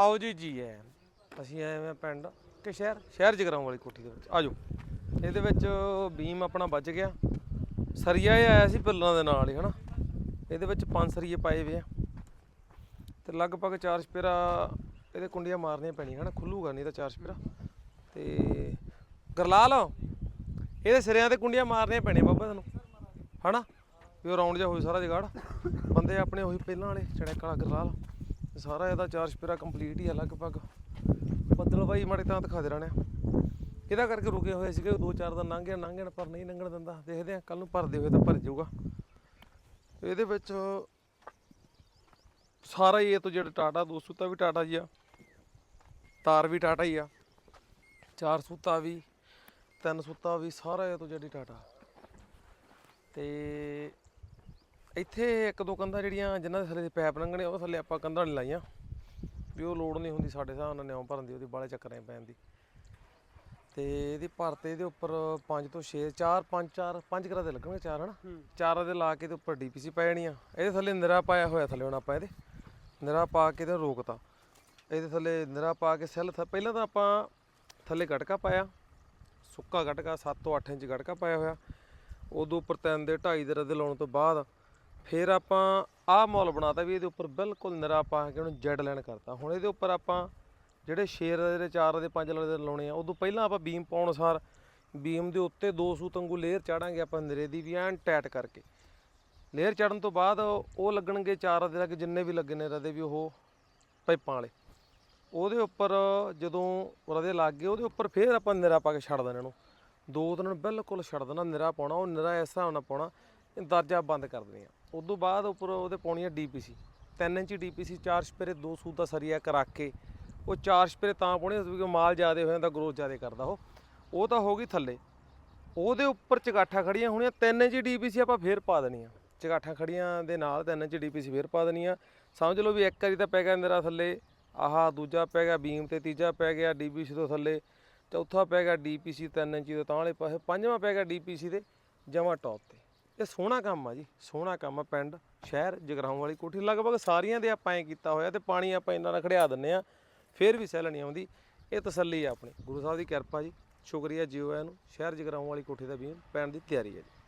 ਆਓ ਜੀ ਜੀ ਐ। ਅਸੀਂ ਆਏ ਹਾਂ ਪਿੰਡ ਕਿ ਸ਼ਹਿਰ? ਸ਼ਹਿਰ ਜਗਰਾਉਂ ਵਾਲੀ ਕੋਠੀ ਦੇ ਵਿੱਚ। ਆਜੋ। ਇਹਦੇ ਵਿੱਚ ਬੀਮ ਆਪਣਾ ਵੱਜ ਗਿਆ। ਸਰੀਆ ਇਹ ਆਇਆ ਸੀ ਪਿੱਲਾਂ ਦੇ ਨਾਲ ਹੀ, ਹਨਾ? ਇਹਦੇ ਵਿੱਚ ਪੰਜ ਸਰੀਏ ਪਾਏ ਵੇ ਆ। ਤੇ ਲਗਭਗ ਚਾਰ ਸਪੇਰਾ ਇਹਦੇ ਕੁੰਡੀਆਂ ਮਾਰਨੀਆਂ ਪੈਣੀਆਂ, ਹਨਾ? ਖੁੱਲੂਗਾ ਨਹੀਂ ਤਾਂ ਚਾਰ ਸਪੇਰਾ। ਤੇ ਗਰਲਾਲ, ਇਹਦੇ ਸਿਰਿਆਂ ਤੇ ਕੁੰਡੀਆਂ ਮਾਰਨੀਆਂ ਪੈਣੀਆਂ ਬਾਬਾ ਤੁਹਾਨੂੰ ਹਨਾ? ਵੀ ਉਹ ਰਾਉਂਡ ਜਿਹਾ ਹੋਈ ਸਾਰਾ ਜਗਾੜ। ਬੰਦੇ ਆਪਣੇ ਉਹੀ ਪਹਿਲਾਂ ਵਾਲੇ ਚੜੈਕ ਵਾਲਾ ਗਰਲਾਲ। ਸਾਰਾ ਇਹਦਾ ਚਾਰ ਸਪੇਰਾ ਕੰਪਲੀਟ ਹੀ ਆ ਲਗਭਗ। ਬੱਦਲ ਬਾਈ ਮਾੜੇ ਤਾਂ ਦਿਖਾ ਦੇ ਰਹਿਣੇ ਇਹਦਾ ਕਰਕੇ ਰੁਕੇ ਹੋਏ ਸੀਗੇ ਦੋ ਚਾਰ ਦਿਨ ਲੰਘ ਗਏ ਲੰਘ ਗਏ ਪਰ ਨਹੀਂ ਲੰਘਣ ਦਿੰਦਾ। ਦੇਖਦੇ ਆ ਕੱਲ ਨੂੰ ਭਰਦੇ ਹੋਏ ਤਾਂ ਭਰ ਜਾਊਗਾ। ਇਹਦੇ ਵਿੱਚ ਸਾਰਾ ਹੀ ਇਹ ਤੋਂ ਜਿਹੜਾ ਟਾਟਾ, ਦੋ ਸੂਤਾ ਵੀ ਟਾਟਾ ਜੀ ਆ, ਤਾਰ ਵੀ ਟਾਟਾ ਹੀ ਆ, ਚਾਰ ਸੂਤਾ ਵੀ, ਤਿੰਨ ਸੂਤਾ ਵੀ, ਸਾਰਾ ਇਹ ਤੋਂ ਜਿਹੜੀ ਟਾਟਾ। ਤੇ ਇੱਥੇ ਇੱਕ ਦੋ ਕੰਧਾਂ ਜਿਹੜੀਆਂ ਜਿਨ੍ਹਾਂ ਦੇ ਥੱਲੇ ਦੇ ਪੈਪ ਲੰਘਣੇ ਉਹ ਥੱਲੇ ਆਪਾਂ ਕੰਧਾਂ ਨਹੀਂ ਲਾਈਆਂ। ਵੀ ਉਹ ਲੋੜ ਨਹੀਂ ਹੁੰਦੀ ਸਾਡੇ ਹਿਸਾਬ ਨਾਲ ਨਿਉਂ ਭਰਨ ਦੀ ਉਹਦੀ ਬਾਲੇ ਚੱਕਰਾਂ ਪੈਣ ਦੀ। ਤੇ ਇਹਦੀ ਭਰਤ ਇਹਦੇ ਉੱਪਰ 5 ਤੋਂ 6 4 5 4 5 ਕਰਾ ਦੇ ਲੱਗਣਗੇ ਚਾਰ ਹਨਾ? ਚਾਰਾਂ ਦੇ ਲਾ ਕੇ ਤੇ ਉੱਪਰ ਡੀਪੀਸੀ ਪੈ ਜਾਣੀ ਆ ਇਹਦੇ ਥੱਲੇ ਨਿਰਾ ਪਾਇਆ ਹੋਇਆ ਥੱਲੇ ਹੁਣ ਆਪਾਂ ਇਹਦੇ। ਨਿਰਾ ਪਾ ਕੇ ਤੇ ਰੋਕਤਾ। ਇਹਦੇ ਥੱਲੇ ਨਿਰਾ ਪਾ ਕੇ ਸੈੱਲ ਪਹਿਲਾਂ ਤਾਂ ਆਪਾਂ ਥੱਲੇ ਗਟਕਾ ਪਾਇਆ। ਸੁੱਕਾ ਗਟਕਾ 7 ਤੋਂ 8 ਇੰਚ ਗਟਕਾ ਪਾਇਆ ਹੋਇਆ। ਉਦੋਂ ਉੱਪਰ ਤਿੰਨ ਦੇ 2.5 ਦੇ ਰੱਦੇ ਲਾਉਣ ਤੋਂ ਬਾਅਦ ਫਿਰ ਆਪਾਂ ਆਹ ਮੌਲ ਬਣਾਤਾ ਵੀ ਇਹਦੇ ਉੱਪਰ ਬਿਲਕੁਲ ਨਿਰਾ ਪਾ ਕੇ ਉਹਨੂੰ ਜੈਡ ਲਾਈਨ ਕਰਤਾ। ਹੁਣ ਇਹਦੇ ਉੱਪਰ ਆਪਾਂ ਜਿਹੜੇ ਸ਼ੇਰ ਦੇ ਚਾਰ ਦੇ, ਪੰਜ ਦੇ ਲਾਉਣੇ ਆ, ਉਦੋਂ ਪਹਿਲਾਂ ਆਪਾਂ ਬੀਮ ਪਾਉਣ ਅਨੁਸਾਰ ਬੀਮ ਦੇ ਉੱਤੇ ਦੋ ਸੂਤ ਵਾਂਗੂ ਲੇਅਰ ਚਾੜਾਂਗੇ ਆਪਾਂ ਨਿਰੇ ਦੀ ਵੀ ਐਨ ਟਾਈਟ ਕਰਕੇ। ਲੇਅਰ ਚੜਨ ਤੋਂ ਬਾਅਦ ਉਹ ਲੱਗਣਗੇ ਚਾਰ ਦੇ ਲੱਗ ਜਿੰਨੇ ਵੀ ਲੱਗੇ ਨੇ ਰਦੇ ਵੀ ਉਹ ਪਾਈਪਾਂ ਵਾਲੇ। ਉਹਦੇ ਉੱਪਰ ਜਦੋਂ ਰਦੇ ਲੱਗ ਗਏ, ਉਹਦੇ ਉੱਪਰ ਫੇਰ ਆਪਾਂ ਨਿਰਾ ਪਾ ਕੇ ਛੱਡ ਦੇਣਾ ਇਹਨੂੰ। ਦੋ ਦਿਨ ਬਿਲਕੁਲ ਛੱਡ ਦੇਣਾ, ਨਿਰਾ ਪਾਉਣਾ, ਉਹ ਨਿਰਾ ਇਸ ਹਿਸਾਬ ਨਾਲ ਪਾਉਣਾ ਇਹ ਦਰਜਾ ਬੰਦ ਕਰ ਦੇਣੀ ਆ। ਉਦੋਂ ਬਾਅਦ ਉੱਪਰ ਉਹਦੇ ਪਾਉਣੀ ਆ ਡੀਪੀਸੀ। 3 ਇੰਚ ਡੀਪੀਸੀ, ਚਾਰ ਸਪੇਰੇ, ਦੋ ਸੂਤ ਦਾ ਸਰੀਆ ਕਰਾ ਕੇ, ਉਹ ਚਾਰ ਸਪੇਰੇ ਤਾਂ ਪਾਉਣੇ ਕਿਉਂਕਿ ਮਾਲ ਜ਼ਿਆਦਾ ਹੋ ਜਾਂਦਾ ਗਰੋਥ ਜ਼ਿਆਦਾ ਕਰਦਾ ਉਹ। ਉਹ ਤਾਂ ਹੋ ਗਈ ਥੱਲੇ। ਉਹਦੇ ਉੱਪਰ ਚਗਾਠਾਂ ਖੜੀਆਂ ਹੋਣੀਆਂ 3 ਇੰਚ ਡੀਪੀਸੀ ਆਪਾਂ ਫੇਰ ਪਾ ਦੇਣੀਆਂ। ਚਗਾਠਾਂ ਖੜੀਆਂ ਦੇ ਨਾਲ 3 ਇੰਚ ਡੀਪੀਸੀ ਫੇਰ ਪਾ ਦੇਣੀਆਂ। ਸਮਝ ਲਓ ਵੀ ਇੱਕ ਵਾਰੀ ਤਾਂ ਪੈ ਗਿਆ ਮੇਰਾ ਥੱਲੇ, ਆਹ ਦੂਜਾ ਪੈ ਗਿਆ, ਬੀਮ ਤੇ ਤੀਜਾ ਪੈ ਗਿਆ, ਡੀਪੀਸੀ ਤੋਂ ਥੱਲੇ, ਚੌਥਾ ਪੈ ਗਿਆ ਡੀਪੀਸੀ 3 ਇੰਚੀ ਦੇ ਤਾਂ ਵਾਲੇ ਪਾਸੇ, ਪੰਜਵਾਂ ਪੈ ਗਿਆ ਡੀਪੀਸੀ ਦੇ, ਜਮਾ ਟੌਪ ਤੇ। ਇਹ ਸੋਹਣਾ ਕੰਮ ਆ ਜੀ, ਸੋਹਣਾ ਕੰਮ ਆ ਪਿੰਡ, ਸ਼ਹਿਰ, ਜਗਰਾਉਂ ਵਾਲੀ ਕੋਠੀ, ਲਗਭਗ ਸਾਰੀਆਂ ਦੇ ਆਪਾਂ ਐ ਕੀਤਾ ਹੋਇਆ ਤੇ ਪਾਣੀ ਆਪਾਂ ਇੰਨਾ ਨਾਲ ਖੜਿਆ ਦਿੰਨੇ ਆ ਫੇਰ ਵੀ ਸਹਿਲ ਨਹੀਂ ਆਉਂਦੀ। ਇਹ ਤਸੱਲੀ ਆ ਆਪਣੀ, ਗੁਰੂ ਸਾਹਿਬ ਦੀ ਕਿਰਪਾ ਜੀ, ਸ਼ੁਕਰੀਆ ਜੀਓ ਆਇਆਂ ਨੂੰ, ਸ਼ਹਿਰ, ਜਗਰਾਉਂ ਵਾਲੀ ਕੋਠੀ ਦਾ ਵੀ ਪੈਣ ਦੀ ਤਿਆਰੀ ਹੈ ਜੀ।